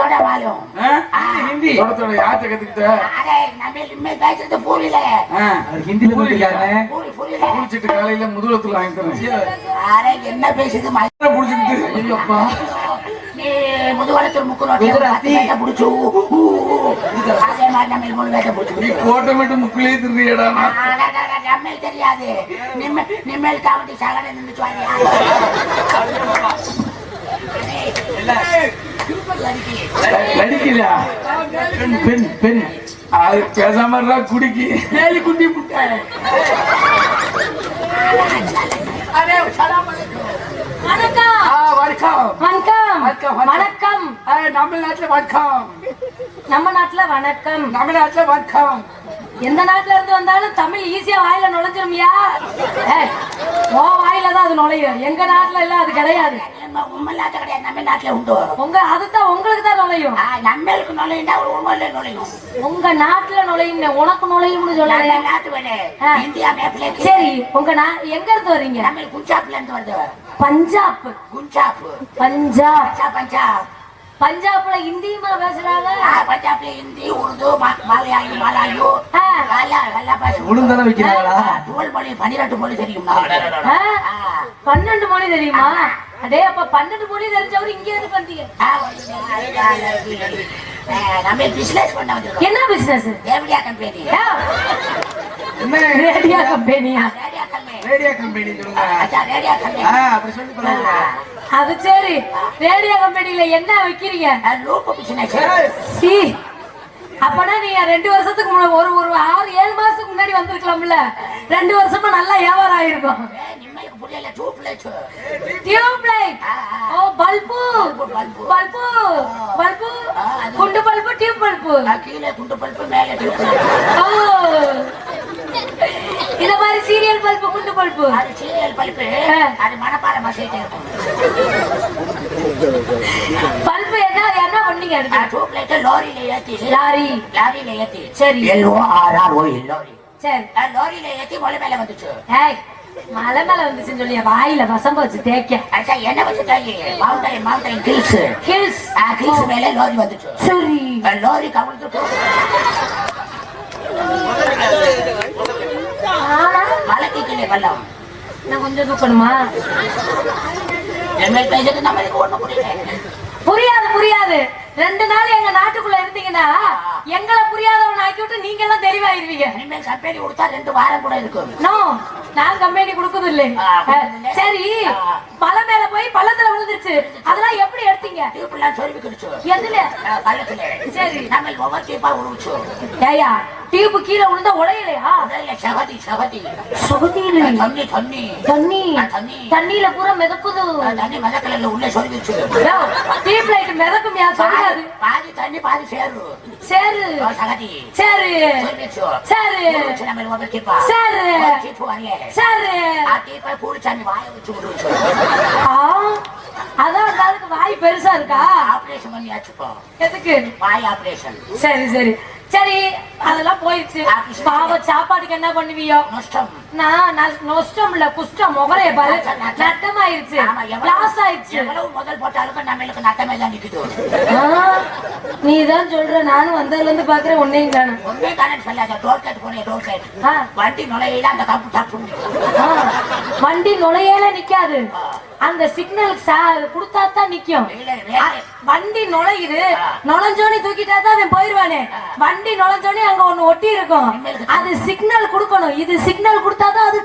ஆ, தொட தொட வாழும்? ஹிந்தி. தொட தொட யார்கிட்ட கத்துக்கிட்ட? அரே நம்ம இனிமேல் பேசுறது புரியல. அவர் ஹிந்தில போட்டுருக்காங்க புரி புரியல. குளிச்சிட்டு காலையில முதுகுலத்துல வாங்கி தரேன். அரே என்ன பேசுது ம- என்ன புடிச்சுக்கிட்டு? ஐயோப்பா. முக்குறோட்டி குஜராத்தி. பிடிச்சு அதே மாதிரி நம்ம மூணு பிடிச்சு மட்டும் தெரியாது. நிம்ம நிம்மல் காவட்டி சகல நின்று நடிக்கலையா? பெண் பெண். அது பேசாம குடிக்கி. மேலி குண்டி முட்டை அரே சலாம் அலைக்கும். வணக்கம். நம்ம நாட்டுல வணக்கம். நம்ம நாட்டுல வணக்கம். நம்ம நாட்டுல வணக்கம். எந்த நாட்டுல இருந்து வந்தாலும் தமிழ் ஈஸியா வாயில நுழைஞ்சிருமியா? உன் வாயில தான் அது நுழையும். எங்க நாட்டுல எல்லாம் அது கிடையாது. நம்ம நாட்டு கிடையாது. நம்ம நாட்டுல உண்டு. உங்க அதுதான் உங்களுக்கு தான் நுழையும். நம்மளுக்கு நுழையுண்டா ஒரு உண்மையில நுழையும். உங்க நாட்டுல நுழையும் உனக்கு நுழையும்னு சொல்றேன் நாட்டு ஆ. இந்தியா மேப்ல. சரி உங்க நா எங்க இருந்து வர்றீங்க நம்ம இருந்து வருது. பஞ்சாப். பஞ்சாப். பஞ்சாப் பஞ்சாப். பஞ்சாப்ல ஹிந்தியுமா பேசுறாங்க. பஞ்சாப்ல ஹிந்தி உருது மலையாளி மலாயு உளுந்தானே வைக்கிறாங்களா? டுவெல் மொழி பன்னிரெண்டு மொழி தெரியுமா. பன்னெண்டு மொழி தெரியுமா? அடே அப்ப பன்னெண்டு மொழி தெரிஞ்சவரு இங்க இருந்து பண்றீங்க ஆ, வந்து, ஆ, ஆ, நம்ம பிசினஸ் பண்ண வந்திருக்கோம். என்ன பிசினஸ் தேவடியா கம்பெனி. என்ன? ரேடியா கம்பெனியா? ரேடியா கம்பெனி. ரேடியா கம்பெனி சொல்லுங்க. ரேடியா கம்பெனி. அப்படி சொல்லி அது சரி. ரேடியோ கம்பெனில என்ன வைக்கிறீங்க? சி. அப்பனா நீங்க ரெண்டு வருஷத்துக்கு முன்னாடி ஒரு ஒரு ஆறு ஏழு மாசத்துக்கு முன்னாடி வந்திருக்கலாம்ல. ரெண்டு வருஷமா நல்லா வியாபாரம் ஆயிருக்கும். டியூப் லைட் ஓ பல்பு. பல்பு. பல்பு. பல்பு. குண்டு பல்பு டியூப் பல்பு. கீழே குண்டு பல்பு மேலே ஓ. சீரியல் பல்பு குண்டு பல்பு? அது சீரியல் பல்பு. அது மனப்பாறை மசைட்டு இருக்கும். பல்பு என்ன என்ன பண்ணீங்க அடுத்து டூப் லைட் லாரியில ஏத்தி லாரி. லாரியில ஏத்தி. சரி. L O R R O lorry சரி லாரியில ஏத்தி மொழி மேல வந்துச்சு. ஏய் மலை மேல வந்துச்சுன்னு சொல்லி வாயில வசம்ப வச்சு தேய்க்க. அச்சா என்ன வச்சுட்டாங்க mountain mountain hills hills hills மேல லாரி வந்துச்சு. சரி. லாரி கவிழ்ந்து ஆனா மலைக்கு கீழே வெள்ளம். நான் கொஞ்சம் தூக்கணுமா புரியாது புரியாது. ரெண்டு நாள் எங்க நாட்டுக்குள்ள இருந்தீங்கன்னா எங்களை புரியாதவன் ஆக்கி விட்டு நீங்க எல்லாம் தெளிவாயிருவீங்க இனிமேல் கம்பெனி கொடுத்தா ரெண்டு வாரம் கூட இருக்கும். நான் கம்பெனி கொடுக்குது இல்லை சரி. மலை மேல போய் பள்ளத்துல விழுந்துருச்சு. அதெல்லாம் எப்படி எடுத்தீங்க? டியூப்லாம் சொருவி கிடுச்சு. எதுல? பள்ளத்துல. சரி. நம்ம ஒவ்வொரு ஏயா கீழே விழுந்தா உடையலையா? உடல்ல சகதி சகதி தண்ணி தண்ணி. தண்ணி. தண்ணியில பூரா மிதக்குது. தண்ணி மதக்கல உள்ள சொருவிச்சு. டியூப் லைட் மிதக்குமியா சொல்லாது பாதி தண்ணி பாதி சேரு சரி சகதி சரி சரி நம்ம ஒவ்வொரு சரி. டியூப் வரல சரி ஆ டியூப்பை பூரி தண்ணி வாய வச்சு ஆ, அதான் அந்த ஆளுக்கு வாய் பெருசா இருக்கா? ஆபரேஷன் பண்ணியாச்சுப்போ. எதுக்கு? வாய் ஆபரேஷன் சரி சரி. சரி அதெல்லாம் போயிடுச்சு. பாவ சாப்பாட்டுக்கு என்ன பண்ணுவியோ? நஷ்டம். நான் ந- நஷ்டம் இல்ல குஷ்டம் முகரைய பாரு. நட்டம் ஆயிருச்சு லாஸ் ஆயிருச்சு எவ்வளவு முதல் போட்டாலும் நம்மளுக்கு நட்டமே தான் நிக்குது. நீ தான் சொல்ற. நானும் வந்ததுல இருந்து பாக்குறேன் உன்னையும் காணும். ஒன்னே தானே சொல்லாத? டோல் கேட் போனே டோல் கேட் ஆ, வண்டி நுழையில அந்த கப்பு தப்பு ஆ, வண்டி நுழையல நிக்காது. அந்த சிக்னல் கொடுத்தா தான் நிக்கும். வண்டி நுழையுது. நுழைஞ்சோனே தூக்கிட்டா தான் அவன் போயிருவானே. வண்டி நுழைஞ்சோனே அங்க ஒண்ணு ஒட்டி இருக்கும் அது சிக்னல் கொடுக்கணும். இது சிக்னல் கொடுத்தா தான் அது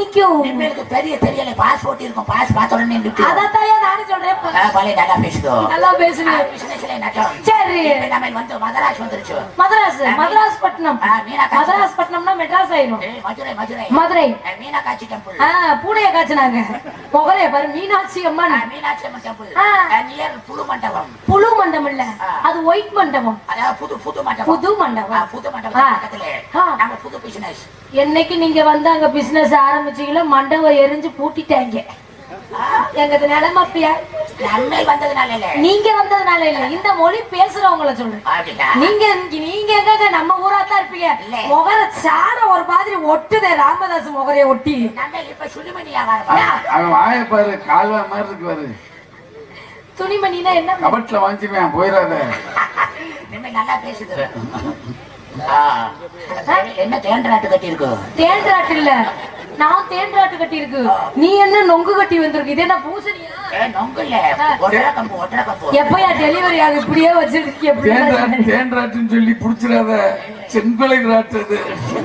நிக்கும். இனிமேலுக்கு தெரியல. பாஸ் போட்டி இருக்கும் பாஸ் பார்த்த உடனே நிறுத்தி. அதத்தான் நானும் சொல்றேன். இப்ப. பழைய நல்லா பேசுதோ? நல்லா பேசுங்க. பிசினஸ்ல நட்டம். சரி. நம்ம வந்து மதராஸ் வந்துருச்சு. மதராஸ் மதராஸ் பட்டினம். மதராஸ் பட்டினம்னா மெட்ராஸ் ஆயிரும். ஏய், மதுரை மதுரை. மதுரை. மீனாட்சி டெம்பிள். ஆ பூனைய காய்ச்சினாங்க. முகரைய பாரு மீனாட்சி அம்மன். மீனாட்சி அம்மன் டெம்பிள். புது மண்டபம். புழு மண்டபம் இல்ல. அது ஒயிட் மண்டபம். அதாவது புது புது மண்டபம். புது மண்டபம். புது. மண்டபம் பக்கத்துல. நம்ம புது பிசினஸ் என்னைக்கு நீங்க வந்து அங்க பிசினஸ் ஆரம்பிச்சீங்களோ மண்டபம் எரிஞ்சு பூட்டிட்டாங்க. எங்கது நிலைமை அப்படியா? நன்மை வந்ததுனால இல்ல நீங்க வந்ததுனால இல்ல இந்த மொழி பேசுறவங்கள சொல்றேன். நீங்க நீங்க எங்க நம்ம ஊரா தான் இருப்பீங்க. முகர சார ஒரு மாதிரி ஒட்டுதே ராமதாஸ் முகரைய ஒட்டி. இப்ப அவன் வாய பாரு கால்வா மாதிரி இருக்கு பாரு. துணிமணினா என்ன? கபட்ல வாங்கிக்குவேன் போயிடாத. நம்ம நல்லா. சரி, என்ன தேண்டராட்டு கட்டி இருக்கு தேன்றாட்டு இல்ல நான் தேன்றாட்டு கட்டி இருக்கு நீ என்ன நொங்கு கட்டி வந்திருக்கு? இது என்ன பூசணியா? நொங்கு இல்ல ஒன்றரை கம்பு எப்பயா டெலிவரி ஆகுது இப்படியே வச்சிருக்கீங்க எப்படி தேன்றாட்டு தேன்றாட்டுன்னு சொல்லி புடிச்சிடாத செங்கொலை ராட்டுறது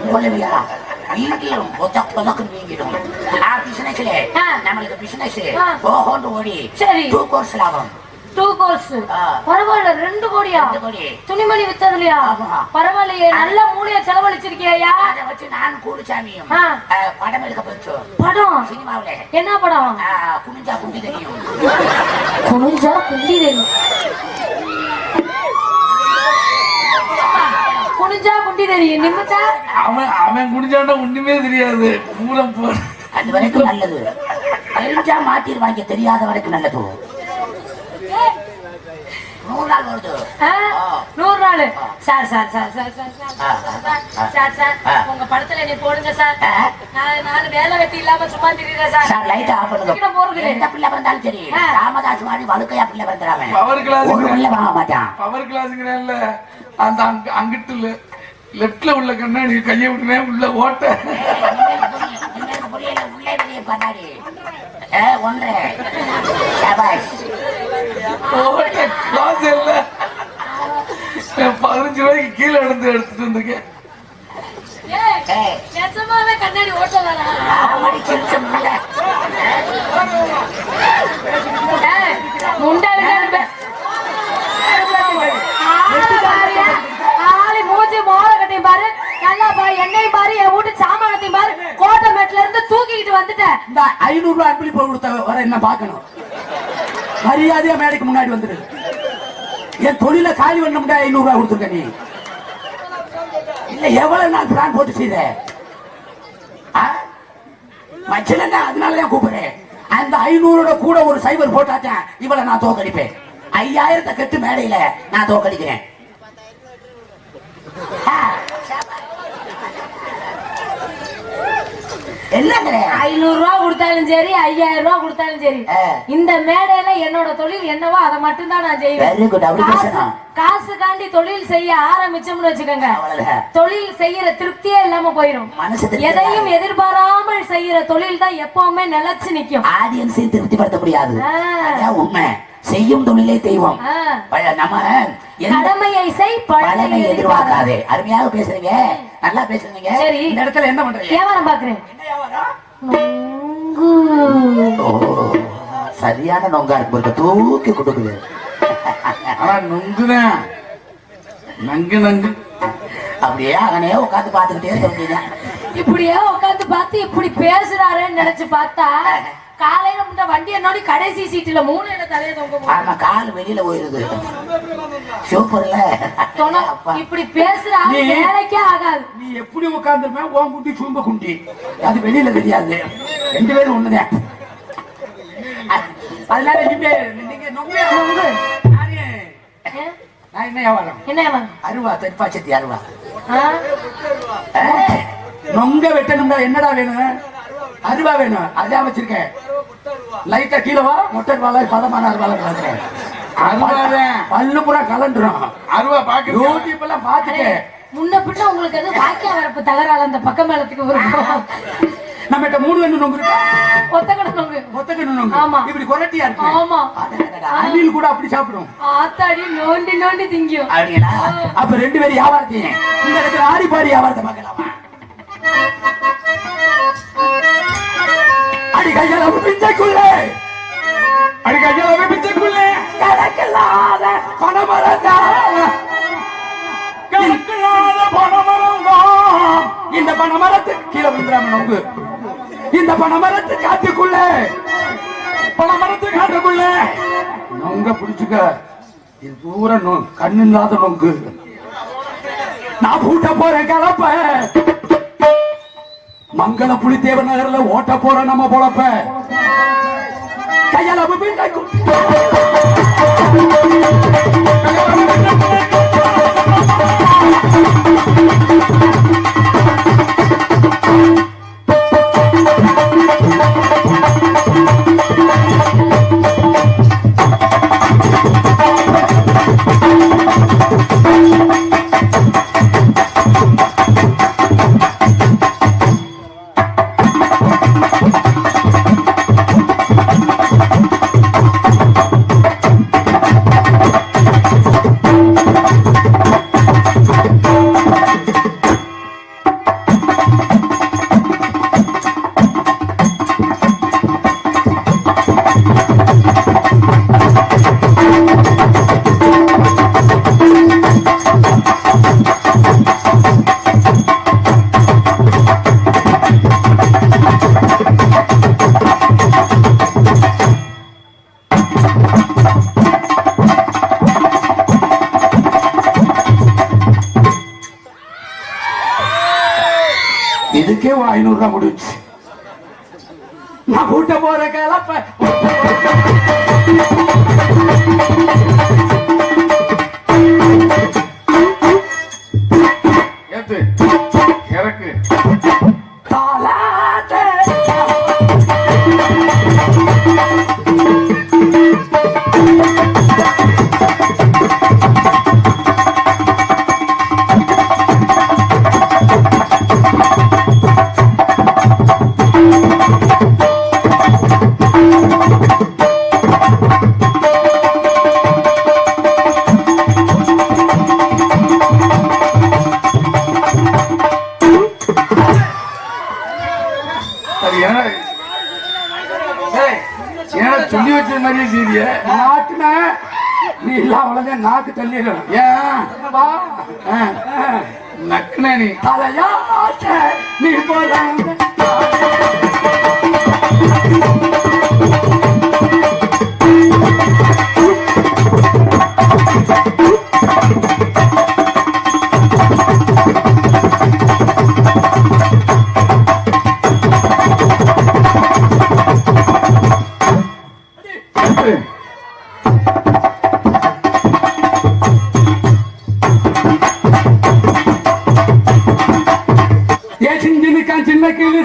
கொள்ளுவியா வீங்கிடும் பொத்த பொதக்கு வீங்கிடும். ஆ பிசினஸ்ல ஆ. நம்மளுக்கு பிசினஸ். போகோண்டு ஓடி. சரி. டூ கோர்ஸ் லாபம் டூ கோர்ஸ். பரவாயில்ல ரெண்டு கோடியா? ரெண்டு கோடி. துணிமணி வித்ததுலயா. பரவாயில்லையே நல்ல மூளைய செலவழிச்சிருக்கியா அதை வச்சு நான். ஆ, படம் எடுக்க போச்சு படம்? சினிமாவுல. என்ன படம்? ஆ, குனிஞ்சா குண்டி தெரியும். குனிஞ்சா குண்டி தெரியும். குனிஞ்சா குண்டி தெரியும் நிமிச்சா அவன் அவன் குடிச்சாண்டா ஒண்ணுமே தெரியாது. பூரா போ அது வரைக்கும் நல்லது. தெரிஞ்சா மாத்திருவாங்க தெரியாத வரைக்கும் நல்லது. நூறு நாள் வருது? நூறு நாள் sir sir sir sir sir ஆ, சார் ஆ, ஆ. சார் சார் ஆ. உங்க படத்துல நீ போடுங்க சார். நான் நான் வேலை வெட்டி இல்லாம சும்மா திரியிறேன் சார். சார் லைட் ஆஃப் பண்ணுங்க. போறதில்லை. எந்த பிள்ளை பிறந்தாலும் சரி. ராமதாஸ் மாதிரி வழுக்கையா பிள்ளை பிறந்துடாம பவர் கிளாஸ் ஒரு பிள்ளை வாங்க மாட்டான். பவர் கிளாஸுங்கிறேன்ல அந்த அங்க அங்கிட்டு லெப்ட்ல உள்ள கண்ணாடி கையை விட்டுனேன் உள்ள ஓட்ட. உள்ளே வெளியே பண்ணாடி ஏ ஒன்று. ஓட்ட கிளாஸ் இல்ல நான் பதினஞ்சு ரூபாய்க்கு கீழே எடுத்து எடுத்துட்டு வந்திருக்கேன். நிஜமாவே கண்ணாடி மோர கட்டையும் பாரு. நல்லா பாரு என்னையும் பாரு என் வீட்டு சாமானத்தையும் பாரு. கோட்டை மேட்ல இருந்து தூக்கிக்கிட்டு வந்துட்டேன். இந்த ஐநூறு ரூபாய் அன்பளிப்பு கொடுத்த வர என்ன பார்க்கணும்? மரியாதையா மேடைக்கு முன்னாடி வந்துரு என் தொழில காலி பண்ண முடியாது ஐநூறு ரூபாய் கொடுத்துருக்க நீ. இல்ல எவ்வளவு நாள் பிளான் போட்டு செய்த? மச்சல அதனாலதான் கூப்பிடுறேன். அந்த ஐநூறோட கூட ஒரு சைபர் போட்டாச்சேன் இவளை நான் தோக்கடிப்பேன் ஐயாயிரத்தை கட்டு மேடையில நான் தோக்கடிக்கிறேன் ஐநூறு ரூபா கொடுத்தாலும் சரி ஐயாயிரம் ரூபா கொடுத்தாலும் சரி. இந்த மேடையில என்னோட தொழில் என்னவோ அதை மட்டும் தான் நான் செய்வேன். காசுக்காண்டி தொழில் செய்ய ஆரம்பிச்சோம்னு வச்சுக்கோங்க. தொழில் செய்யற திருப்தியே இல்லாம போயிடும் திருப்தி எதையும் எதிர்பாராமல் செய்யற தொழில் தான் எப்பவுமே நிலைச்சு நிக்கும். ஆடியன்ஸை திருப்திப்படுத்த முடியாது. உண்மை. செய்யும் தொழிலே தெய்வம். நம்ம கடமையை செய் பலனை எதிர்பார்க்காதே. அருமையாக பேசுறீங்க நல்லா பேசுறீங்க சரி. இந்த இடத்துல என்ன பண்றீங்க? வியாபாரம் பாக்குறேன் சரியான நொங்கா இருக்கு. தூக்கி கொடுக்குது. ஆனா நொங்குதான் நங்கு நங்கு. அப்படியே அவனே உட்காந்து பாத்துக்கிட்டே இருக்க வேண்டியதுதான். இப்படியே உட்கார்ந்து பார்த்து இப்படி பேசுறாருன்னு நினைச்சு பார்த்தா காலையில முன்ன வண்டி என்னோட கடைசி சீட்டுல மூணு என்ன தலையை தொங்க போகுது. ஆமா கால் வெளியில போயிருது. சூப்பர்ல. இப்படி பேசுற வேலைக்கே ஆகாது. நீ எப்படி உட்கார்ந்துருப்பேன் ஓன் குண்டி சூம்ப குண்டி அது வெளியில தெரியாது. ரெண்டு பேரும் ஒண்ணுதான். அதனால நீங்க நீங்க நொங்கு நொங்கு. நானே என்ன வியாபாரம் என்ன ஏமா? அருவா தெற்பாச்சத்தி அருவா. நொங்க வெட்டணும்டா. என்னடா வேணும்? அருவா வேணும். அதான் வச்சிருக்கேன் லைட்டா கீழே வா. மொட்டை வாழை பதமான அருவாலை அருவாதான் பல்லு பூரா கலண்டுரும் அருவா பாக்குறீங்க யூடியூப் எல்லாம் பாத்துட்டு முன்ன பின்ன உங்களுக்கு எது வாக்கிய வரப்பு தகராறு அந்த பக்கம் மேலத்துக்கு வரும் நம்ம கிட்ட மூணு கண்ணு நொங்கு ஒத்த கடை நோக்கு மொத்த கண்ணு நொங்கு. ஆமா. இப்படி கொரட்டியா இருக்கு. ஆமா. அணில் கூட அப்படி சாப்பிடும். ஆத்தாடி நோண்டி நோண்டி திங்கும். அப்படிங்களா? அப்ப ரெண்டு பேரும் வியாபாரத்தையும். இந்த இடத்துல ஆடி பாடி வியாபாரத்தை பார்க்கலாமா? அடி கையால பிஞ்சைக்குள்ளே அடி கையால பிச்சைக்குள்ளே கணக்கில்லாத பணமரத்தால கணக்கில்லாத பணமரம்தான் இந்த பணமரத்து கீழே விழுந்துடாம நொங்கு. இந்த பணமரத்து காத்துக்குள்ளே. பணமரத்து காட்டுக்குள்ளே நொங்க பிடிச்சுக்க. இது பூரா கண்ணு இல்லாத நொங்கு. நான் பூட்ட போறேன் கலப்ப. மங்கள புலித்தேவ நகர்ல ஓட்ட போற நம்ம பொழப்ப. கையால பின்னாடி ஒரு ஐநூறு சொல்லி வச்ச மாதிரியே செய்திய? நாக்குன நீ எல்லாம் அவ்வளவுங்க நாக்கு தள்ளிடும். ஏன்? நக்குனே நீ தலையாட்ட நீ போறாங்க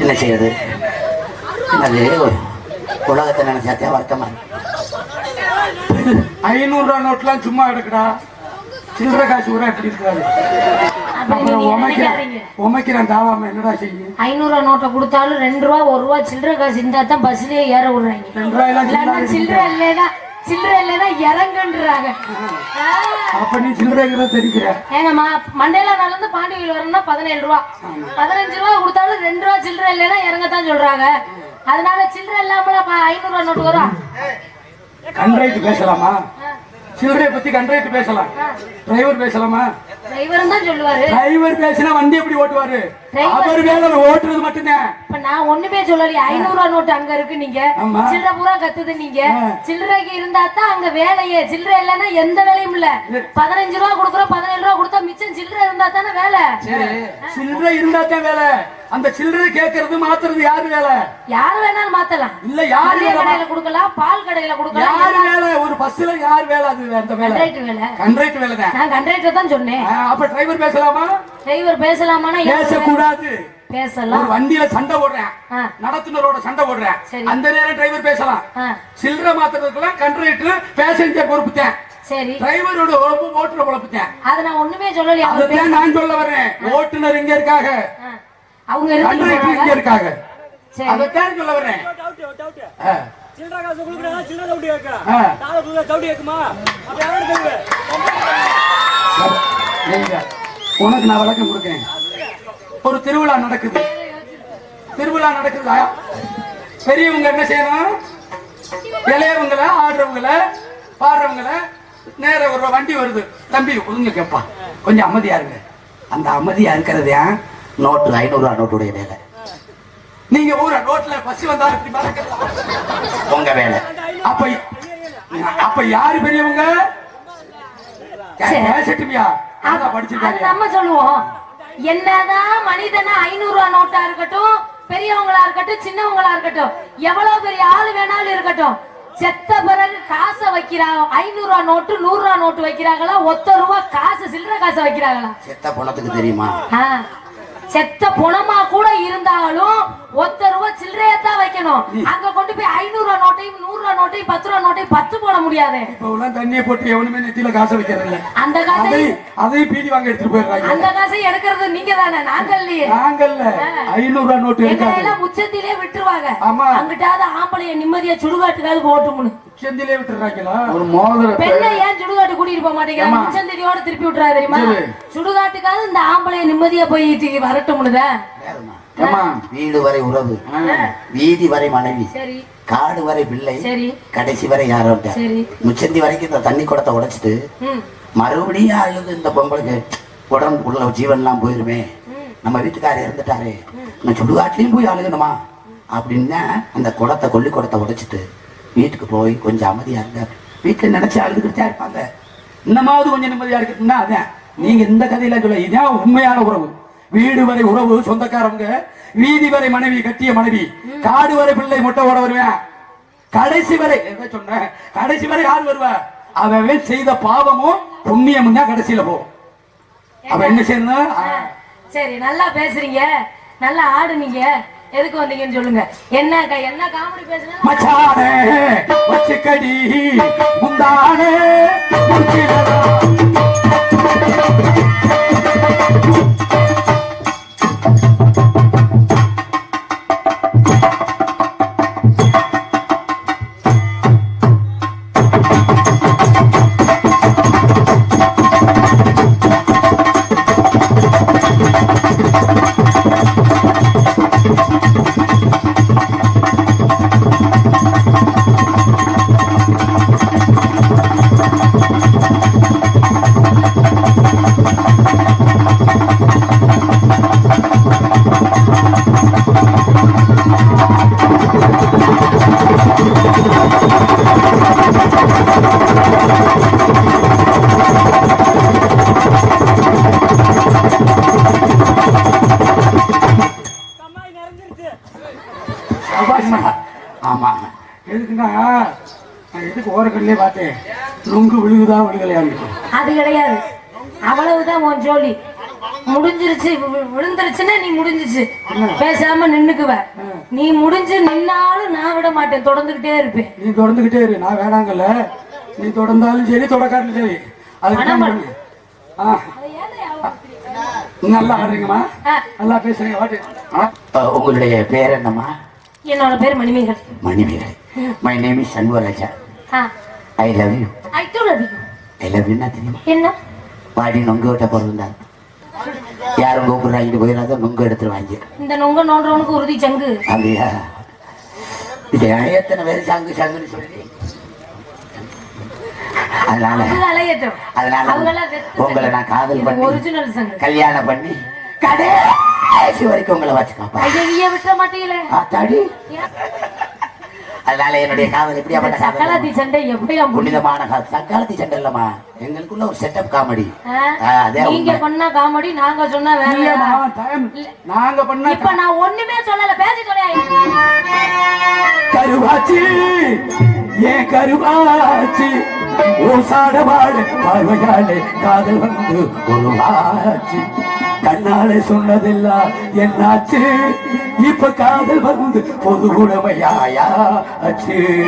என்ன செய்யறது என்னது உலகத்தை நினைச்சாத்தே வருத்தமா இருக்கு. ஐநூறு ரூபா நோட்லாம் சும்மா எடுக்கடா. சில்லறை காசு கூட எப்படி இருக்காது? உமைக்கிறேன் தாவாம என்னடா செய்யும் ஐநூறு ரூபா நோட்டை கொடுத்தாலும் ரெண்டு ரூபா ஒரு ரூபா சில்லறை காசு இருந்தா தான் பஸ்லயே ஏற விடுறாங்க. ரெண்டு இல்லைன்னா சில்லறை இல்லைன்னா சில்லறை இல்லைன்னா இறங்குன்றாங்க. அப்ப நீ ஏங்கம்மா மண்டேல நடந்து பாண்டியில் வரணும்னா பதினேழு ரூபா. பதினஞ்சு ரூபா கொடுத்தாலும் ரெண்டு ரூபா சில்லறை இல்லைன்னா இறங்கத்தான் சொல்றாங்க. அதனால சில்லறை இல்லாமல ப- ஐநூறு ரூபா நோட்டு வரும். கண்ட்ரைட் பேசலாமா? சில்லறையை பத்தி கண்ட்ரைட் பேசலாம். டிரைவர் பேசலாமா? டிரைவரும் தான் சொல்லுவாரு. டிரைவர் பேசினா வண்டி எப்படி ஓட்டுவாரு? அவர் வேலை ஓட்டுறது மட்டும்தான். இப்ப நான் ஒண்ணுமே சொல்லலையே. ஐநூறு ரூபா நோட்டு அங்க இருக்கு நீங்க. சில்லறை பூரா கத்துது நீங்க. சில்லறைக்கு இருந்தா தான் அங்க வேலையே. சில்லறை இல்லைன்னா எந்த வேலையும் இல்ல. பதினஞ்சு ரூபா கொடுக்குறோம் பதினேழு ரூபா கொடுத்தா மிச்சம் சில்லறை இருந்தா தானே வேலை? சில்லறை இருந்தா தான் வேலை. அந்த சில்லறை கேட்கறது மாத்துறது யாரு வேலை? யாரு வேணாலும் மாத்தலாம். இல்ல யாரு கடையில கொடுக்கலாம் பால் கடையில கொடுக்கலாம் யாரு வேலை? ஒரு பஸ்ல யார் வேலை? அது அந்த வேலை. வேலை. கண்ட்ரைட் வேலை தான். நான் கண்ட்ராக்டர் தான் சொன்னேன். அப்ப டிரைவர் பேசலாமா? டிரைவர் பேசலாமான்னா ஏன் பேசக்கூடாது. ஒரு பேசலாம் வண்டியில சண்டை போடுறேன். நடத்துனரோட சண்டை போடுறேன். அந்த நேரம் டிரைவர் பேசலாம். சில்லறை மாத்துறதுக்கெல்லாம் கண்ட்ரைட்டர் பேசஞ்சர் பொறுப்பு தான் சரி டிரைவரோட ஓட்டுற பொறுப்பு தான் அது நான் ஒண்ணுமே சொல்லலையே பேச- அதுதான் நான் சொல்ல வரேன் ஓட்டுநர் இங்க இருக்காங்க. ஆ, அவங்க இருந்து. இருக்காங்க. சரி. அதைத்தான் சொல்ல வரேன். சில்லற காசு கொடுக்குறா சில்லற சவுடி கேட்க ஆ. தாள கொடுக்குறா சவுடி கேட்குமா? அப்ப யாரும் தெரியுது சரி, நீங்க உனக்கு நான் விளக்கம் கொடுக்கேன் ஒரு திருவிழா நடக்குது. திருவிழா நடக்குதா? பெரியவங்க என்ன செய்யணும் இளையவங்கள ஆடுறவங்கள பாடுறவங்கள நேர ஒரு வண்டி வருது. தம்பி ஒதுங்க கேப்பா. கொஞ்சம் அமைதியா இருங்க. அந்த அமைதியா இருக்கிறது ஏன் நோட்டு ஐநூறு ரூபா நோட்டுடைய வேலை. நீங்க ஊர ரோட்ல பஸ் வந்தா இப்படி? உங்க வேலை. அப்ப அப்ப யாரு பெரியவங்க. பேசட்டுமியா? படிச்சிருக்காங்க. நம்ம சொல்லுவோம். என்னதான் மனிதனா ஐநூறு ரூபா நோட்டா இருக்கட்டும் பெரியவங்களா இருக்கட்டும் சின்னவங்களா இருக்கட்டும் எவ்வளவு பெரிய ஆளு வேணாலும் இருக்கட்டும் செத்த பிறகு காசை வைக்கிறாங்க ஐநூறு ரூபா நோட்டு நூறு ரூபா நோட்டு வைக்கிறாங்களா? ஒத்த ரூபா காசு சில்லற காசை வைக்கிறாங்களா? செத்த பணத்துக்கு தெரியுமா? செத்த புணமா கூட இருந்தாலும் ஒத்த ரூபா சில்லறையத்தான் வைக்கணும். அங்க கொண்டு போய் ஐநூறு ரூபா நோட்டையும் நூறு ரூபா நோட்டையும் பத்து ரூபா நோட்டையும் பத்து போட முடியாது. இப்ப தண்ணியை போட்டு எவனுமே நெத்தியில காசை வைக்கிறது இல்ல. அந்த காசை அதை அதையும் பீடி வாங்க எடுத்துட்டு போயிடுறாங்க. அந்த காசை எடுக்கிறது நீங்க தானே நாங்கள் இல்லையே நாங்கல்ல ஐநூறு ரூபாய் நோட்டு எல்லாம் உச்சத்திலே விட்டுருவாங்க. ஆமா. அங்கிட்டாவது ஆம்பளைய நிம்மதியா சுடுகாட்டுக்காவது போட்டுமுன்னு செந்திலே விட்டுறாங்களா? ஒரு மோதிரம் பெண்ணை ஏன் சுடுகாட்டு கூட்டிட்டு போக மாட்டேங்கிறாங்க உச்சந்தடியோட திருப்பி விட்டுறா தெரியுமா. சுடுகாட்டுக்காவது இந்த ஆம்பளைய நிம்மதியா போய் ஏமா வீடு வரை உறவு. வீதி வரை மனைவி. சரி. காடு வரை பிள்ளை. சரி. கடைசி வரை யாரும் சரி. முச்சந்தி வரைக்கும் இந்த தண்ணி குடத்தை உடைச்சிட்டு ம். மறுபடியும் அழுது இந்த பொம்பளைக்கு உடம்பு உள்ள ஜீவன்லாம் போயிருமே. நம்ம வீட்டுக்காரர் இறந்துட்டாரே. நான் சுடுகாட்லயும் போய் அழுகணுமா? அப்படின்னா அந்த குடத்தை கொல்லி குடத்தை உடைச்சிட்டு வீட்டுக்கு போய் கொஞ்சம் அமைதியா இருங்க. வீட்டுல நினைச்சு அழுதுகிட்டு இருப்பாங்க. இன்னமாவது கொஞ்சம் நிம்மதியா இருக்குன்னா அதான். நீங்க இந்த கதையில சொல்ல இதான் உண்மையான உறவு. வீடு வரை உறவு சொந்தக்காரவங்க வீதி வரை மனைவி கட்டிய மனைவி காடு வரை பிள்ளை முட்டை ஓட வருவேன் கடைசி வரை என்ன சொன்னேன் கடைசி வரை யார் வருவா? அவன் செய்த பாவமும் புண்ணியமும் தான் கடைசியில போகும். அவன் என்ன செய்யணும்? சரி நல்லா பேசுறீங்க. நல்லா ஆடுனீங்க. எதுக்கு வந்தீங்கன்னு சொல்லுங்க என்ன என்ன காமெடி பேசுனா மச்சானே வச்சுக்கடி முந்தானே முடிச்சிடலாம். ஆமா. எதுக்குன்னா நான் எதுக்கு ஓரக்கண்ணிலே பார்த்தேன்? நுங்கு விழுகுதா விழுகலையான்னு அது கிடையாது. அவ்வளவுதான் உன் ஜோலி. முடிஞ்சிருச்சு விழுந்துருச்சுன்னா நீ முடிஞ்சிச்சு. பேசாம நின்னுக்குவ. நீ முடிஞ்சு நின்னாலும் நான் விட மாட்டேன். தொடர்ந்துகிட்டே இருப்பேன். நீ தொடர்ந்துகிட்டே இரு. நான் வேணாங்கல்ல. நீ தொடர்ந்தாலும் சரி தொடக்காட்டிலும் சரி. அதுக்கு நல்லா ஆடுறீங்கம்மா. நல்லா பேசுறீங்க. உங்களுடைய பேர் என்னம்மா? என்னோட பேர் Manimekal. Manimekalai. My name is Shanmugaraja. I love you I told you. I love you தெரியுமா? என்ன? வாடி நொங்கு விட்ட பிறந்தாங்க யாரும் கூப்பிடுறாங்க போயிடாத நொங்கு எடுத்துருவாங்க இந்த நொங்க நோண்டுறவனுக்கு உறுதி சங்கு அப்படியா? இது எத்தனை பேர் சங்கு சங்குன்னு சொல்லி. அதனால அதனால உங்களை நான் காதல் பண்ணி கல்யாணம் பண்ணி கடைசி வரைக்கும் உங்களை வச்சு காப்பா ஐயா விட்ட மாட்டீங்களே. ஆத்தாடி. அதனால என்னுடைய காதல் எப்படியாப்பட்ட சக்கலாத்தி சண்டை எப்படியா புனிதமான காதல். சக்காலத்தி சண்டை இல்லம்மா. எங்களுக்குள்ள ஒரு செட்டப் காமெடி? அதே நீங்க. பண்ணா காமெடி நாங்க சொன்னா வேற. நாங்க பண்ண இப்ப நான் ஒண்ணுமே சொல்லல பேசி சொல்ல கருவாச்சி ஏன் கருவாச்சி? ஓசாட வாழ பார்வையாளே காதல் வந்து உருவாச்சு. கண்ணாலே சொன்னதெல்லாம் என்னாச்சு? இப்ப காதல் வந்து பொது உடமையாயா? அச்சு.